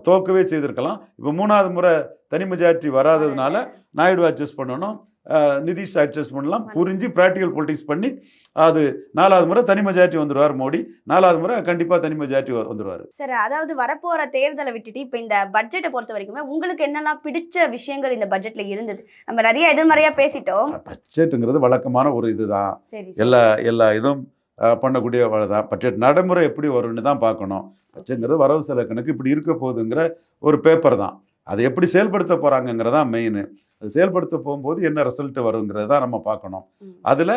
B: தோக்கவே செய்திருக்கலாம். இப்போ மூணாவது முறை தனி மெஜாரிட்டி வராததுனால நாயுடு அட்ஜஸ்ட் பண்ணணும். நிதிஷ் அட்ஜஸ்ட்மெண்ட்லாம் புரிஞ்சு ப்ராக்டிக்கல் பொலிட்டிக்ஸ் பண்ணி அது நாலாவது முறை தனி மெஜாரிட்டி வந்துடுவார் மோடி. நாலாவது முறை கண்டிப்பாக தனி மெஜாரிட்டி வந்துடுவார்
A: சார் அதாவது வரப்போற தேர்தலை விட்டுட்டு இப்போ இந்த பட்ஜெட்டை பொறுத்த வரைக்குமே உங்களுக்கு என்னெல்லாம் பிடிச்ச விஷயங்கள் இந்த பட்ஜெட்ல இருந்தது? நம்ம நிறைய எதிர்மறையா பேசிட்டோம்.
B: பட்ஜெட்டுங்கிறது வழக்கமான ஒரு இதுதான். எல்லா எல்லா இதுவும் பண்ணக்கூடிய தான் பட்ஜெட் நடைமுறை எப்படி வரும்னு தான் பார்க்கணும். பட்ஜெட்ங்கிறது வரவு செலவு கணக்கு இப்படி இருக்க போகுதுங்கிற ஒரு பேப்பர் தான். அதை எப்படி செயல்படுத்த போகிறாங்கங்கிறது தான் மெயின் அது செயல்படுத்த போகும்போது என்ன ரிசல்ட் வருங்கிறது தான் நம்ம பார்க்கணும். அதில்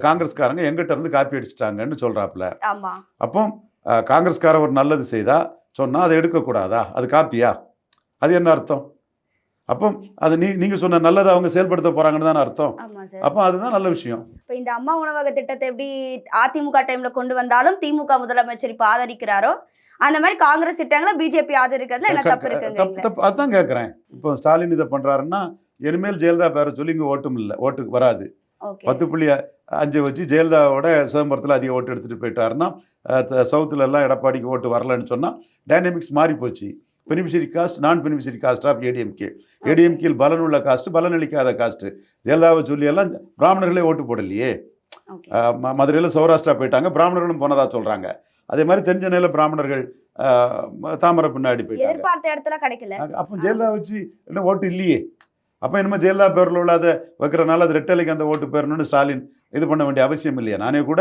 B: காங்கிரஸ்காரங்க எங்கிட்ட இருந்து காப்பி அடிச்சிட்டாங்கன்னு சொல்கிறாப்புல அப்போ அஹ், காங்கிரஸ்காரன் ஒரு நல்லது செய்தா சொன்னால் அதை எடுக்கக்கூடாதா? அது காப்பியா? அது என்ன அர்த்தம்? அப்போ அது நீ நீங்கள் சொன்ன நல்லதை அவங்க செயல்படுத்த போகிறாங்கன்னு தானே அர்த்தம்? அப்போ அதுதான் நல்ல விஷயம்.
A: இப்போ இந்த அம்மா உணவக திட்டத்தை எப்படி அதிமுக டைம்ல கொண்டு வந்தாலும் திமுக முதலமைச்சர் இப்போ ஆதரிக்கிறாரோ அந்த மாதிரி காங்கிரஸ் திட்டங்களை பிஜேபி ஆதரிக்கிறதுல என்ன தப்பு
B: தப்பு
A: இருக்குங்க
B: தப்பு அதான் கேட்குறேன் இப்போ ஸ்டாலின் இதை பண்ணுறாருன்னா இனிமேல் ஜெயலலிதா பேரை சொல்லி இங்கே ஓட்டும் இல்லை ஓட்டுக்கு வராது. பத்து புள்ளி அஞ்சு வச்சு ஜெயலலிதாவோட சிதம்பரத்தில் அதிக ஓட்டு எடுத்துகிட்டு போயிட்டாருன்னா சவுத்துல எல்லாம் எடப்பாடிக்கு ஓட்டு வரலன்னு சொன்னால் டைனமிக்ஸ் மாறி போச்சு. பெனிஃபிஷரி காஸ்ட் நான் பெனிஃபிஷரி காஸ்ட் ஆஃப் ஏடிஎம்கே ஏடிஎம்கேல் பலன் உள்ள காஸ்ட் பலன் அளிக்காத காஸ்ட். ஜெயலலிதாவை சொல்லி எல்லாம் பிராமணர்களே ஓட்டு போடலையே. மதுரையில் சௌராஷ்டிரா போயிட்டாங்க பிராமணர்களும் போனதா சொல்கிறாங்க அதே மாதிரி தென்சென்னையில் பிராமணர்கள் அஹ், ம- தாமரை பின்னாடி போயிட்டாங்க.
A: எதிர்பார்த்த இடத்துல கிடைக்கல.
B: அப்போ ஜெயலலிதா வச்சு என்ன ஓட்டு இல்லையே. அப்போ என்னமோ ஜெயலலிதா பேரில் உள்ள அதை வைக்கிறனால அது ரெட்டலைக்கு அந்த ஓட்டு பேரணும்னு ஸ்டாலின் இது பண்ண வேண்டிய அவசியம் இல்லையா? நானே கூட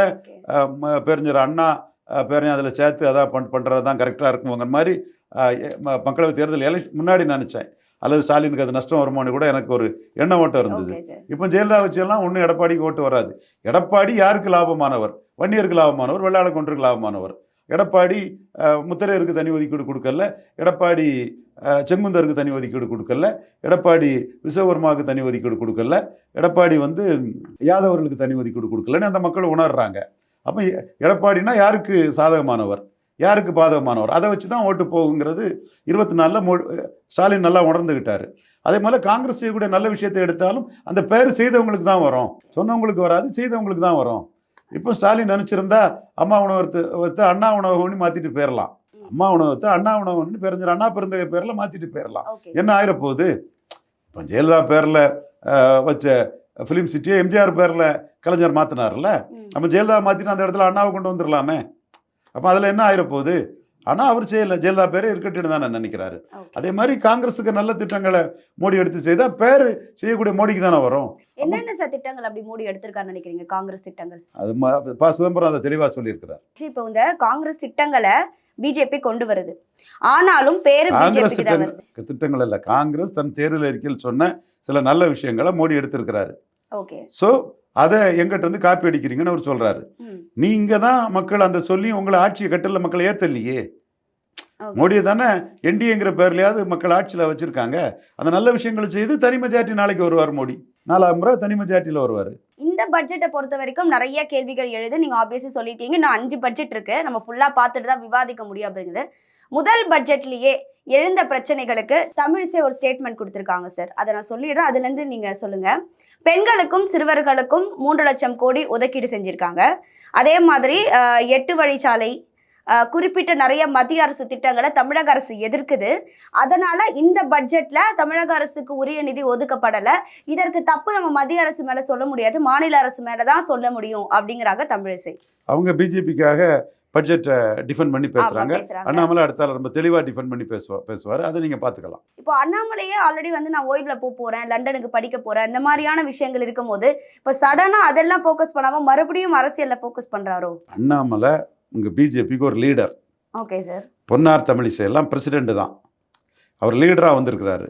B: பேரறிஞர் அண்ணா பேரையும் அதில் சேர்த்து அதான் பண் பண்ணுறது தான் கரெக்டாக இருக்குங்கிற மாதிரி மக்களவை தேர்தல் எலெக்ஷன் முன்னாடி நினச்சேன். அல்லது ஸ்டாலினுக்கு அது நஷ்டம் வருமானு கூட எனக்கு ஒரு எண்ண ஓட்டம் இருந்தது. இப்போ ஜெயலலிதா வச்செல்லாம் ஒன்றும் எடப்பாடிக்கு ஓட்டு வராது. எடப்பாடி யாருக்கு லாபமானவர்? வன்னியருக்கு லாபமானவர்? வெள்ளாள கொன்றுக்கு லாபமானவர்? எடப்பாடி முத்தரையருக்கு முத்திரையருக்கு தனி ஒதுக்கீடு கொடுக்கல. எடப்பாடி செங்குந்தருக்கு தனி ஒதுக்கீடு கொடுக்கல. எடப்பாடி விஸ்வவர்மாவுக்கு தனி ஒதுக்கீடு கொடுக்கல. எடப்பாடி வந்து யாதவர்களுக்கு தனி ஒதுக்கீடு கொடுக்கலன்னு அந்த மக்கள் உணர்றாங்க. அப்போ எ- எடப்பாடினா யாருக்கு சாதகமானவர்? யாருக்கு பாதகமானவர்? அதை வச்சு தான் ஓட்டு போகுங்கிறது இருபத்தி நாலில் மொ ஸ்டாலின் நல்லா உணர்ந்துக்கிட்டார் அதே மாதிரி காங்கிரஸ் செய்யக்கூடிய நல்ல விஷயத்தை எடுத்தாலும் அந்த பேர் செய்தவங்களுக்கு தான் வரும். சொன்னவங்களுக்கு வராது செய்தவங்களுக்கு தான் வரும். இப்போ ஸ்டாலின் நினச்சிருந்தா அம்மா உணவகத்தை அண்ணா உணவகம்னு மாற்றிட்டு போயிடலாம் அம்மா உணவகத்தை அண்ணா உணவகம்னு பேரஞ்சர் அண்ணா பிறந்தகை பேரில் மாற்றிட்டு போயிடலாம் என்ன ஆயிரப்போகுது? இப்போ ஜெயலலிதா பேரில் வச்ச ஃபிலிம் சிட்டியை எம்ஜிஆர் பேரில் கலைஞர் மாற்றினார்ல. நம்ம ஜெயலலிதா மாற்றிட்டு அந்த இடத்துல அண்ணாவை கொண்டு வந்துடலாமே அப்போ அதில் என்ன ஆயிரப்போகுது? ஆனால் அவர் செய்யலை ஜெயலலிதா பேரே இருக்கட்டுன்னு தான் நினைக்கிறாரு. அதே மாதிரி காங்கிரஸுக்கு நல்ல திட்டங்களை மோடி எடுத்து செய்தால் பேர் செய்யக்கூடிய மோடிக்கு தானே வரும்.
A: என்னென்ன சார் திட்டங்கள் அப்படி மோடி எடுத்திருக்காருன்னு நினைக்கிறீங்க காங்கிரஸ் திட்டங்கள்?
B: அது ப சிதம்பரம் அதை தெளிவாக சொல்லியிருக்கிறார்.
A: இப்போ இந்த காங்கிரஸ் திட்டங்களை பிஜேபி கொண்டு வருது. ஆனாலும் பேரு
B: காங்கிரஸ் திட்டங்கள் இல்லை. காங்கிரஸ் தன் தேர்தல் அறிக்கையில் சொன்ன சில நல்ல விஷயங்களை மோடி எடுத்திருக்கிறாரு.
A: ஓகே.
B: ஸோ அதை எங்கிட்ட இருந்து காப்பி அடிக்கிறீங்கன்னு அவர் சொல்றாரு. நீங்க தான் மக்கள் அந்த சொல்லி உங்களை ஆட்சியை கட்டல மக்கள் ஏத்தலையே. மோடியை தானே என்டிஏங்கிற பேர்லயாவது மக்கள் ஆட்சியில் வச்சிருக்காங்க. அந்த நல்ல விஷயங்களை செய்து தனி மெஜாரிட்டி நாளைக்கு வருவார் மோடி. நாலாம் முறை தனி மெஜாரிட்டியில் வருவார்.
A: இந்த பட்ஜெட்டை பொறுத்த வரைக்கும் நிறைய கேள்விகள் எழுது. நீங்க ஆப்வியஸி சொல்லியிருக்கீங்க இன்னும் அஞ்சு பட்ஜெட் இருக்கு. நம்ம ஃபுல்லா பார்த்துட்டு தான் விவாதிக்க முடியும் அப்படிங்குது. முதல் பட்ஜெட்லயே எழுந்த பிரச்சனைகளுக்கு தமிழிசை ஒரு ஸ்டேட்மெண்ட் கொடுத்துருக்காங்க சார் அதை நான் சொல்லிடுறேன். அதுல இருந்து நீங்க சொல்லுங்க. பெண்களுக்கும் சிறுவர்களுக்கும் மூன்று லட்சம் கோடி ஒதுக்கீடு செஞ்சிருக்காங்க. அதே மாதிரி எட்டு வழிச்சாலை குறிப்பிட்ட நிறைய மத்திய அரசு திட்டங்களை தமிழக அரசு எதிர்க்குது. அதனால இந்த பட்ஜெட்ல தமிழக அரசுக்கு உரிய நிதி ஒதுக்கப்படல. இதற்கு தப்பு நம்ம மத்திய அரசு மேல சொல்ல முடியாது. மாநில அரசு மேல தான் சொல்ல முடியும் அப்படிங்கிறாங்க தமிழிசை.
B: அவங்க பிஜேபிக்காக பட்ஜெட்டை டிஃபெண்ட் பண்ணி பேசுறாங்க. அண்ணாமலை அடுத்தால ரொம்ப தெளிவாக டிஃபெண்ட் பண்ணி பேசுவா பேசுவார். அதை நீங்கள் பார்த்துக்கலாம்
A: இப்போ அண்ணாமலையே ஆல்ரெடி வந்து நான் ஓய்வுல போக போறேன் லண்டனுக்கு படிக்க போறேன் இந்த மாதிரியான விஷயங்கள் இருக்கும்போது இப்போ சடனா அதெல்லாம் ஃபோக்கஸ் பண்ணாம மறுபடியும் அரசியல்ல ஃபோக்கஸ் பண்றாரோ?
B: அண்ணாமலை உங்கள் பிஜேபிக்கு ஒரு leader
A: okay sir
B: Ponnar Tamilisai எல்லாம் பிரசிடென்ட் தான். அவர் லீடராக வந்திருக்கிறாரு.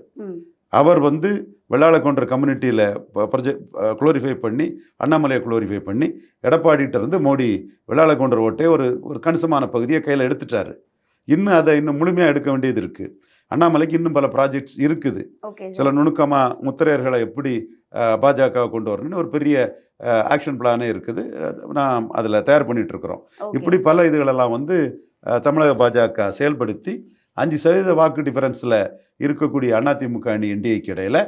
B: அவர் வந்து வெள்ளாளக்கொன்ற கம்யூனிட்டியில் ப்ரொஜெக்ட் குளோரிஃபை பண்ணி அண்ணாமலையை குளோரிஃபை பண்ணி எடப்பாடிகிட்ட இருந்து மோடி வெள்ளாளக்கொன்ற ஓட்டை ஒரு ஒரு கணிசமான பகுதியை கையில் எடுத்துட்டாரு. இன்னும் அதை இன்னும் முழுமையாக எடுக்க வேண்டியது இருக்குது அண்ணாமலைக்கு இன்னும் பல ப்ராஜெக்ட்ஸ் இருக்குது. சில நுணுக்கமாக முத்திரையர்களை எப்படி பாஜக கொண்டு வரணும்னு ஒரு பெரிய ஆக்ஷன் பிளானே இருக்குது. நான் அதில் தயார் பண்ணிட்டு இருக்கிறோம். இப்படி பல இதுகளெல்லாம் வந்து தமிழக பாஜக செயல்படுத்தி அஞ்சு சதவீத வாக்கு டிஃபரன்ஸில் இருக்கக்கூடிய அதிமுக அணி என்டிஏக்கு இடையில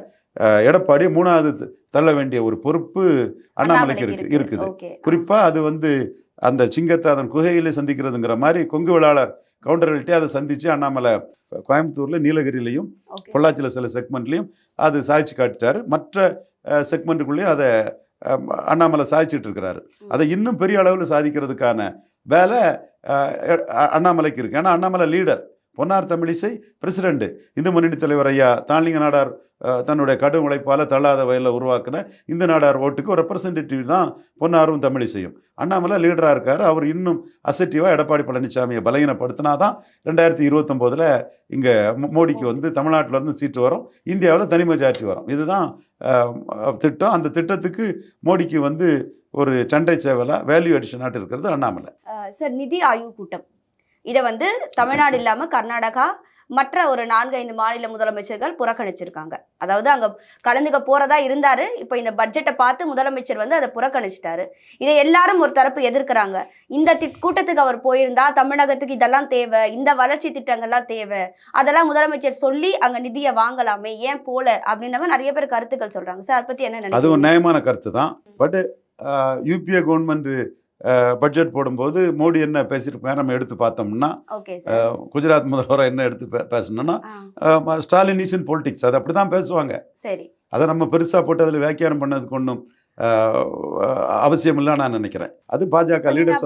B: எடப்பாடி மூணாவது தள்ள வேண்டிய ஒரு பொறுப்பு அண்ணாமலைக்கு இருக்கு இருக்குது. குறிப்பாக அது வந்து அந்த சிங்கத்தை அதன் குகையிலே சந்திக்கிறதுங்கிற மாதிரி கொங்கு வேளாளர் கவுண்டர்கள்ட்டே அதை சந்தித்து அண்ணாமலை கோயம்புத்தூரில் நீலகிரிலையும் பொள்ளாச்சியில் சில செக்மெண்ட்லையும் அது சாய்ச்சி காட்டிட்டாரு. மற்ற செக்மெண்ட்டுக்குள்ளேயும் அதை அண்ணாமலை சாதிச்சிட்டு இருக்கிறாரு. அதை இன்னும் பெரிய அளவில் சாதிக்கிறதுக்கான வேலை அண்ணாமலைக்கு இருக்கு. ஏன்னா அண்ணாமலை லீடர் பொன்னார் தமிழிசை பிரசிடென்ட் இந்து முன்னணி தலைவர் ஐயா தாளிங்க நாடார் தன்னுடைய கடும் உழைப்பால் தள்ளாத வயலில் உருவாக்கின இந்து நாடார் ஓட்டுக்கு ஒரு ரெப்ரசன்டேட்டிவ் தான் பொன்னாரும் தமிழிசையும். அண்ணாமலை லீடராக இருக்கார். அவர் இன்னும் அசட்டிவாக எடப்பாடி பழனிசாமியை பலகீனப்படுத்தினா தான் ரெண்டாயிரத்தி இருபத்தொம்போதில் இங்கே மோடிக்கு வந்து தமிழ்நாட்டில் இருந்து சீட்டு வரும். இந்தியாவில் தனி மெஜாரிட்டி வரும். இதுதான் திட்டம். அந்த திட்டத்துக்கு மோடிக்கு வந்து ஒரு சண்டை சேவலாக வேல்யூ அடிஷனாட்டு இருக்கிறது அண்ணாமலை.
A: சார் நிதி ஆய்வு கூட்டம். இதை வந்து தமிழ்நாடு இல்லாமல் கர்நாடகா மற்ற ஒரு நான்கு ஐந்து மாநில முதலமைச்சர்கள் புறக்கணிச்சிருக்காங்க. அதாவது அங்க கலந்துக்க போறதா இருந்தாரு. இப்போ இந்த பட்ஜெட்டை பார்த்து முதலமைச்சர் வந்து அதை புறக்கணிச்சிட்டாரு. இதை எல்லாரும் ஒரு தரப்பு எதிர்க்கிறாங்க. இந்த திட் கூட்டத்துக்கு அவர் போயிருந்தா தமிழகத்துக்கு இதெல்லாம் தேவை இந்த வளர்ச்சி திட்டங்கள்லாம் தேவை அதெல்லாம் முதலமைச்சர் சொல்லி அங்க நிதியை வாங்கலாமே ஏன் போல அப்படின்ற நிறைய பேர் கருத்துக்கள் சொல்றாங்க. சார் அதை பத்தி என்ன
B: அது ஒரு நியாயமான கருத்து தான் பட் யூபிஏ கவர்மெண்ட் பட்ஜெட் போடும்போது மோடி என்ன பேசியிருப்பாங்க நம்ம எடுத்து பார்த்தோம்னா குஜராத் முதல்வரை என்ன எடுத்து பேசணும்னா ஸ்டாலின் இஸ் இன் பொலிட்டிக்ஸ் அது அப்படி தான் பேசுவாங்க.
A: சரி.
B: அதை நம்ம பெருசாக போட்டு அதில் வியாக்கியானம் பண்ணதுக்கு ஒன்றும் அவசியம் இல்லைன்னு நான் நினைக்கிறேன். அது பாஜக லீடர்ஸ்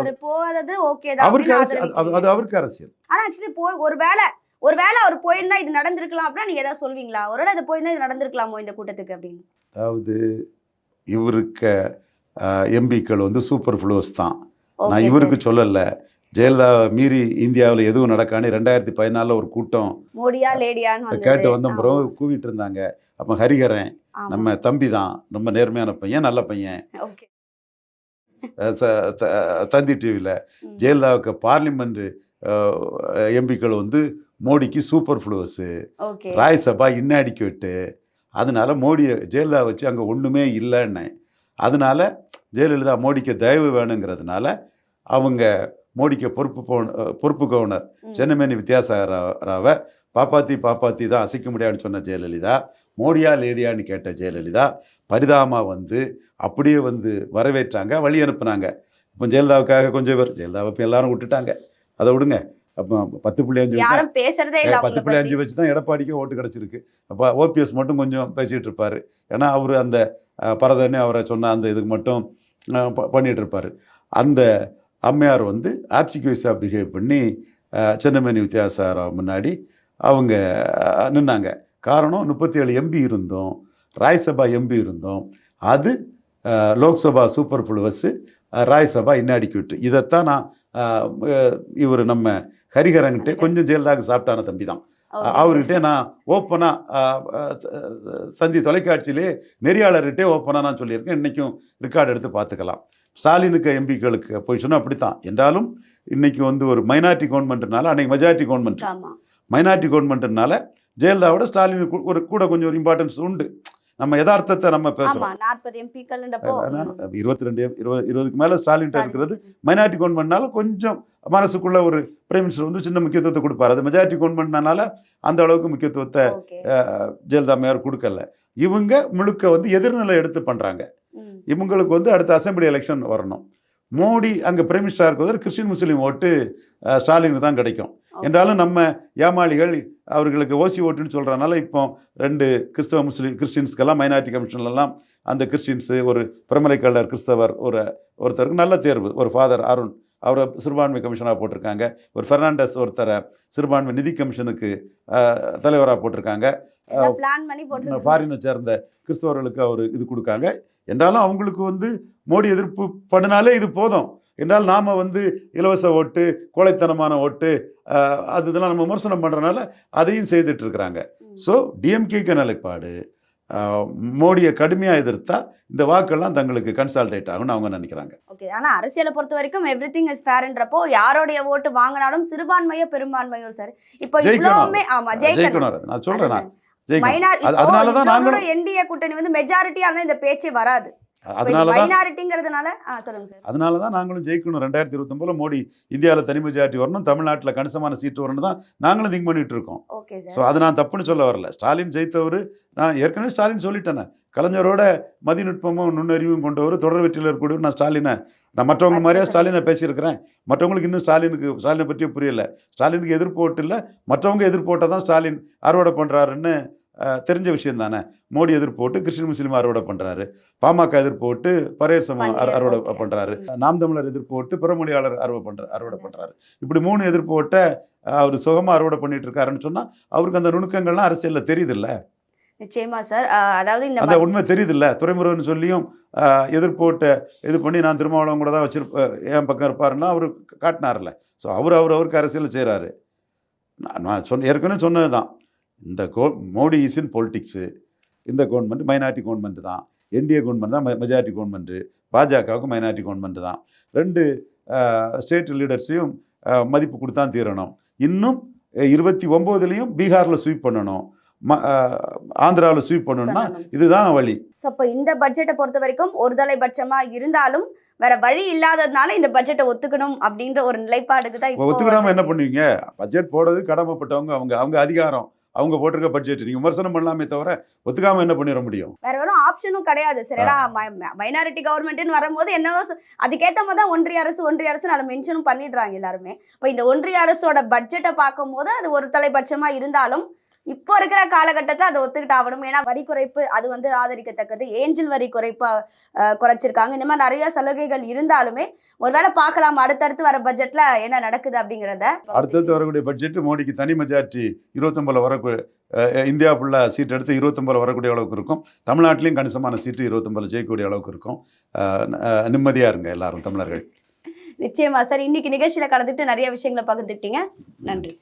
B: அவருக்கு அரசியல் அது-. அது அவருக்கு அரசியல்.
A: ஆனா ஆக்சுவலி போய் ஒரு வேளை ஒரு வேளை அவர் போயிருந்தா இது நடந்திருக்கலாம் அப்படின்னா நீங்க ஏதாவது சொல்வீங்களா? ஒரு வேளை இது போயிருந்தா இது நடந்திருக்கலாமோ இந்த கூட்டத்துக்கு அப்படின்னு?
B: அதாவது இவருக்கு எம்பிக்கள் வந்து சூப்பர் ஃப்ளூஸ் தான். நான். இவருக்கு சொல்லலை. ஜெயலலிதா மீறி இந்தியாவில் எதுவும் நடக்கான்னு ரெண்டாயிரத்தி பதினாலில் ஒரு கூட்டம்
A: மோடியா லேடியான்னு வந்தது.
B: கேட்டு வந்த பிறகு கூவிட்டு இருந்தாங்க. அப்போ ஹரிஹரன்
A: ஆமா.
B: நம்ம தம்பி தான். ரொம்ப நேர்மையான பையன் நல்ல பையன். தந்தி டிவியில். ஜெயலலிதாவுக்கு பார்லிமெண்ட் எம்பிக்கள் வந்து மோடிக்கு சூப்பர் ஃப்ளூஸு
A: Okay.
B: ராஜ்சபா இன்னாடிக்கேட்டு அதனால மோடியை ஜெயலலிதா வச்சு அங்கே ஒன்றுமே இல்லைன்னு அதனால ஜெயலலிதா மோடிக்கு தயவு வேணுங்கிறதுனால அவங்க மோடிக்கு பொறுப்பு பொறுப்பு கவுனர். சென்னமேனி வித்யாசாகராவை பாப்பாத்தி பாப்பாத்தி தான் அசைக்க முடியாதுன்னு சொன்ன ஜெயலலிதா மோடியா லேடியான்னு கேட்ட ஜெயலலிதா பரிதாமா வந்து அப்படியே வந்து வரவேற்றாங்க வழி அனுப்புனாங்க. இப்போ ஜெயலலிதாவுக்காக கொஞ்சம் பேர் ஜெயலலிதாவை இப்போ எல்லாரும் விட்டுட்டாங்க. அதை விடுங்க. பத்து புள்ளி அஞ்சு
A: யாரும் பேசுறதே இல்ல
B: பத்து புள்ளி. அஞ்சு வச்சு தான் எடப்பாடிக்கு ஓட்டு கிடச்சிருக்கு. அப்போ ஓபிஎஸ் மட்டும் கொஞ்சம் பேசிகிட்டு இருப்பார். ஏன்னா அவர் அந்த பரதன்னு அவரை சொன்ன அந்த இதுக்கு மட்டும் அஹ், ப- பண்ணிட்டு இருப்பார். அந்த அம்மையார் வந்து ஆப்சிக்யூஸாக பிஹேவ் பண்ணி சென்னமேனி வித்யாசாராவ் முன்னாடி அவங்க நின்னாங்க. காரணம் முப்பத்தி ஏழு எம்பி இருந்தோம். ராஜ்சபா எம்பி இருந்தோம். அது லோக்சபா சூப்பர் புளுவஸ் ராஜ்சபா இன்னாடிக்யூட் இதைத்தான் நான் இவர் நம்ம ஹரிஹரன்கிட்ட கொஞ்சம் ஜெயலலிதாவுக்கு சாப்பிட்டான தம்பி தான். அவர்கிட்ட நான் ஓப்பனாக தந்தி தொலைக்காட்சியிலே நெறியாளர்கிட்டே ஓப்பனாக நான் சொல்லியிருக்கேன். இன்றைக்கும் ரெக்கார்டு எடுத்து பார்த்துக்கலாம். ஸ்டாலினுக்கு எம்பிக்களுக்கு பொசிஷனும் அப்படித்தான். என்றாலும் இன்னைக்கு வந்து ஒரு மைனாரிட்டி கவர்மெண்ட்னால அன்னைக்கு மெஜாரிட்டி கவர்மெண்ட் மைனாரிட்டி கவர்மெண்ட்னால ஜெயலலிதாவோட ஸ்டாலினுக்கு ஒரு கூட கொஞ்சம் ஒரு இம்பார்ட்டன்ஸ் உண்டு. நம்ம யதார்த்தத்தை நம்ம
A: நாற்பது எம்பிக்கள்ன்றப்போ
B: இருபத்தி ரெண்டு இருபது இருபதுக்கு மேலே ஸ்டாலின்ட்ட இருக்கிறது மைனாரிட்டி கவர்மெண்ட்னால கொஞ்சம் மனசுக்குள்ள ஒரு பிரைம் மினிஸ்டர் வந்து சின்ன முக்கியத்துவத்தை கொடுப்பாரு. அது மெஜாரிட்டி கவர்மெண்ட்னால அந்த அளவுக்கு முக்கியத்துவத்தை ஜெயலலிதா மேயர் கொடுக்கல. இவங்க முழுக்க வந்து எதிர்நிலை எடுத்து பண்ணுறாங்க இவங்களுக்கு வந்து அடுத்த அசெம்பிளி எலெக்ஷன் வரணும். மோடி அங்கே பிரைம் மினிஸ்டராக இருக்கிறது கிறிஸ்டின் முஸ்லீம் ஓட்டு ஸ்டாலினுக்கு தான் கிடைக்கும். என்றாலும் நம்ம ஏமாளிகள் அவர்களுக்கு ஓசி ஓட்டுன்னு சொல்கிறனால இப்போ ரெண்டு கிறிஸ்தவ முஸ்லீம் கிறிஸ்டின்ஸ்க்கெல்லாம் மைனாரிட்டி கமிஷன்லலாம் அந்த கிறிஸ்டின்ஸு ஒரு பிரமலை கல்லர் கிறிஸ்தவர் ஒரு ஒருத்தருக்கு நல்ல தேர்வு. ஒரு ஃபாதர் அருண். அவரை சிறுபான்மை கமிஷனாக போட்டிருக்காங்க. ஒரு பெர்னாண்டஸ் ஒருத்தரை சிறுபான்மை நிதி கமிஷனுக்கு தலைவராக போட்டிருக்காங்க. ஃபாரினை சேர்ந்த கிறிஸ்தவர்களுக்கு அவர் இது கொடுக்காங்க. என்றாலும் அவங்களுக்கு வந்து மோடி எதிர்ப்பு பண்ணினாலே இது போதும். என்றால் நாம் வந்து இலவச ஓட்டு கோழைத்தனமான ஓட்டு அது இதெல்லாம் நம்ம விமர்சனம் பண்ணுறனால அதையும் செய்துட்டு இருக்கிறாங்க. ஸோ டிஎம்கேக்கு நிலைப்பாடு. மோடியை கடுமையாக எதிர்த்தா இந்த வாக்கெல்லாம் தங்களுக்கு கன்சால்டேட் ஆகும்னு அவங்க நினைக்கிறாங்க.
A: ஓகே ஆனா அரசியலை பொறுத்த வரைக்கும் எவ்ரி திங் இஸ் ஃபேர்ன்றப்போ யாரோடைய ஓட்டு வாங்கினாலும் சிறுபான்மையோ பெரும்பான்மையோ சார் இப்போ. இவ்வளவுமே ஆமா ஜெயிக்கணும்.
B: நான் சொல்கிறேன் நான். அதனால தான் நாங்களும்
A: என்டிஏ கூட்டணி வந்து மெஜாரிட்டியா இருந்தா இந்த பேச்சே வராது.
B: அதனால தான்
A: மைனாரிட்டிங்கிறதுனால சொல்லுங்க சார்.
B: அதனால தான் நாங்களும் ஜெயிக்கணும். ரெண்டாயிரத்தி இருபத்தொம்பதில் மோடி இந்தியாவில் தனி மெஜாரிட்டி வரணும் தமிழ்நாட்டில் கணிசமான சீட்டு வரணும் தான் நாங்களும் திங்க் பண்ணிட்டு இருக்கோம்
A: ஓகே
B: ஸோ அது நான் தப்புன்னு சொல்ல வரல. ஸ்டாலின் ஜெயித்தவர் நான் ஏற்கனவே ஸ்டாலின் சொல்லிட்டேனே. கலைஞரோட மதிநுட்பமும் நுண்ணறிவும் கொண்டவர் தொடர் வெற்றியில் இருக்கக்கூடிய நான் ஸ்டாலினை. நான் மற்றவங்க மாதிரியே ஸ்டாலினை பேசியிருக்கிறேன். மற்றவங்களுக்கு இன்னும் ஸ்டாலினுக்கு ஸ்டாலினை பற்றி புரியல. ஸ்டாலினுக்கு எதிர்ப்பு ஓட்டு இல்லை மற்றவங்க எதிர்ப்பு ஓட்டை தான் ஸ்டாலின் அறுவடை பண்ணுறாருன்னு தெரிஞ்ச விஷயம் தானே? மோடி எதிர்ப்பு போட்டு கிறிஸ்டின் முஸ்லீம் அறுவடை பண்ணுறாரு பாமக எதிர்ப்பு போட்டு பரையர் அறுவடை. பண்ணுறாரு நாம் தமிழர் எதிர்ப்பு போட்டு பிறமொழியாளர் அறுவடை பண்ணுற அறுவடை பண்ணுறாரு இப்படி மூணு எதிர்ப்பு போட்ட அவர் சுகமாக அறுவடை பண்ணிட்டு இருக்காருன்னு சொன்னால் அவருக்கு அந்த நுணுக்கங்கள்லாம் அரசியலில் தெரியுதுல்ல?
A: நிச்சயமா சார். அதாவது இந்த
B: அந்த உண்மை தெரியுதுல்ல? துறைமுருகன் சொல்லியும் ஆஹ், எதிர்ப்போட்ட இது பண்ணி நான் திருமாவளவன் கூட தான் வச்சிருப்ப என் பக்கம் இருப்பாருன்னா அவர் காட்டினார்ல ஸோ அவர் அவர் அவருக்கு அரசியல் செய்கிறாரு நான் நான் சொன்ன ஏற்கனவே சொன்னது தான் இந்த கோ மோடி இஸ் இன் பொலிட்டிக்ஸு இந்த கவர்மெண்ட் மைனாரிட்டி கவர்மெண்ட் தான். என்டிஏ கவர்மெண்ட் தான் மெஜாரிட்டி கவர்மெண்ட்டு பாஜகவுக்கு மைனாரிட்டி கவர்மெண்ட் தான். ரெண்டு ஸ்டேட் லீடர்ஸையும் மதிப்பு கொடுத்தான் தீரணும். இன்னும் இருபத்தி ஒம்போதுலேயும் பீகாரில் ஸ்வீப் பண்ணணும். ஆந்திராவில் ஸ்வீப் பண்ணணும்னா
A: பண்ணணும்.
B: இதுதான் வழி.
A: ஸோ இப்போ இந்த பட்ஜெட்டை பொறுத்த வரைக்கும் ஒருதலை பட்சமா இருந்தாலும் வேற வழி இல்லாததுனால இந்த பட்ஜெட்டை ஒத்துக்கணும் அப்படின்ற ஒரு நிலைப்பாடுக்கு தான் இப்போ
B: ஒத்துக்கிடாம என்ன பண்ணுவீங்க? பட்ஜெட் போடுறது கடமைப்பட்டவங்க அவங்க அவங்க அதிகாரம். அவங்க போட்டிருக்க பட்ஜெட் நீங்க விமர்சனம் பண்ணலாமே தவிர ஒத்துக்காம என்ன பண்ணிட முடியும்?
A: வேற வெறும் ஆப்ஷனும் கிடையாது. சரிடா மைனாரிட்டி கவர்மெண்ட்னு வரும்போது என்னவோ சொ- அதுக்கேத்த மாதிரி தான் ஒன்றிய அரசு ஒன்றிய அரசு அதை மென்ஷனும் பண்ணிடுறாங்க எல்லாருமே. இப்போ இந்த ஒன்றிய அரசோட பட்ஜெட்டை பார்க்கும்போது அது ஒரு தலைபட்சமா இருந்தாலும் இப்போ இருக்கிற காலகட்டத்தில் அதை ஒத்துக்கிட்டு ஆகணும். ஏன்னா வரி குறைப்பு அது வந்து ஆதரிக்கத்தக்கது. ஏஞ்சல் வரி குறைப்பா அஹ், குறைச்சிருக்காங்க. இந்த மாதிரி நிறைய சலுகைகள் இருந்தாலுமே ஒருவேளை பார்க்கலாம் அடுத்தடுத்து வர பட்ஜெட்ல என்ன நடக்குது அப்படிங்கிறத.
B: அடுத்தடுத்து வரக்கூடிய பட்ஜெட் மோடிக்கு தனி மெஜாரிட்டி இருபத்தொம்பதுல வரக்கூடிய இந்தியா ஃபுல்லாக சீட் எடுத்து இருபத்தொம்பதுல வரக்கூடிய அளவுக்கு இருக்கும். தமிழ்நாட்டிலையும் கணிசமான சீட்டு இருபத்தொம்பதுல ஜெயிக்கக்கூடிய அளவுக்கு இருக்கும். நிம்மதியாக இருங்க எல்லாரும் தமிழர்கள்.
A: நிச்சயமா. சார் இன்னைக்கு நிகழ்ச்சியில கலந்துட்டு நிறைய விஷயங்களை பகிர்ந்துட்டீங்க நன்றி.